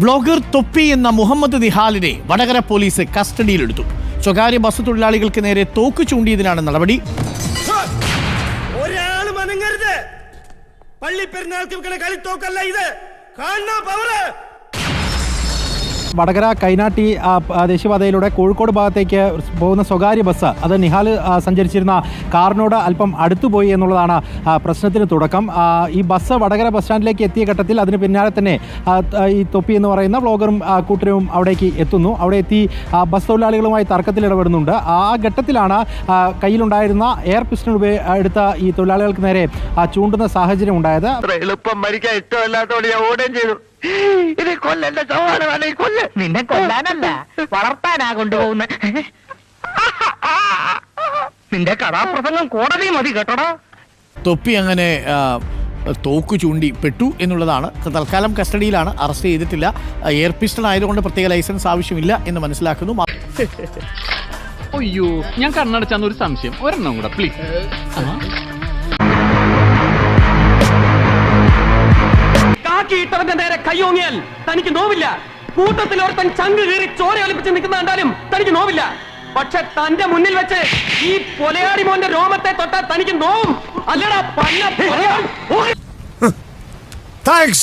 Vlogger തൊപ്പി എന്ന Muhammad നിഹാലിനെ Vadakara police കസ്റ്റഡിയിലെടുത്തു. സ്വകാര്യ ബസ് തൊഴിലാളികൾക്ക് നേരെ തോക്ക് ചൂണ്ടിയതിനാണ് നടപടി. പള്ളി പെരുന്നാൾക്ക് കളിത്തോക്കല്ല ഇത്. കാണണ പവറ് വടകര കൈനാട്ടി ദേശീയപാതയിലൂടെ കോഴിക്കോട് ഭാഗത്തേക്ക് പോകുന്ന സ്വകാര്യ ബസ് അത് നിഹാൽ സഞ്ചരിച്ചിരുന്ന കാറിനോട് അല്പം അടുത്തുപോയി എന്നുള്ളതാണ് പ്രശ്നത്തിന് തുടക്കം. ഈ ബസ് വടകര ബസ് സ്റ്റാൻഡിലേക്ക് എത്തിയ ഘട്ടത്തിൽ അതിന് പിന്നാലെ തന്നെ ഈ തൊപ്പി എന്ന് പറയുന്ന വ്ളോഗറും കൂട്ടരും അവിടേക്ക് എത്തുന്നു. അവിടെ എത്തി ബസ് തൊഴിലാളികളുമായി തർക്കത്തിൽ ഇടപെടുന്നുണ്ട്. ആ ഘട്ടത്തിലാണ് കയ്യിലുണ്ടായിരുന്ന എയർ പിസ്റ്റൺ എടുത്ത ഈ തൊഴിലാളികൾക്ക് നേരെ ചൂണ്ടുന്ന സാഹചര്യം ഉണ്ടായത്. എളുപ്പം മരിക്കാൻ ഇഷ്ടമല്ലാത്തോടെ ഓടുകയും ചെയ്തു. ഇത് കൊല്ലന്റെ സമാനമാണ് കൊല്ല. നിന്നെ കൊല്ലാനല്ല വളർത്താനാ കൊണ്ടുപോകുന്ന. നിന്റെ കഥാപ്രസംഗം കോടതി മതി കേട്ടോടാ. തൊപ്പി അങ്ങനെ തോക്ക് ചൂണ്ടി പെട്ടു എന്നുള്ളതാണ്. തൽക്കാലം കസ്റ്റഡിയിലാണ് അറസ്റ്റ് ചെയ്തിട്ടില്ല. എയർ പിസ്റ്റൾ ആയതുകൊണ്ട് പ്രത്യേക ലൈസൻസ് ആവശ്യമില്ല എന്ന് മനസ്സിലാക്കുന്നു. അയ്യോ ഞാൻ കണ്ണടച്ചാന്ന് ഒരു സംശയം. ഒരെണ്ണം കൂടെ പ്ലീസ് കാക്കിയിട്ടവന്റെ നേരെ കയ്യോങ്ങിയാൽ തനിക്ക് നോവില്ല. കൂട്ടത്തിൽ ഒരുത്തൻ ചങ്ക് കീറി ചോര ഒലിപ്പിച്ച് നിൽക്കുന്ന കണ്ടാലും തനിക്ക് നോവില്ല. പക്ഷെ തന്റെ മുന്നിൽ വെച്ച് ഈ പൊലയാടി മോന്റെ രോമത്തെ തൊട്ടാൽ തനിക്ക് നോവും. അല്ലടാ പന്ന Thanks!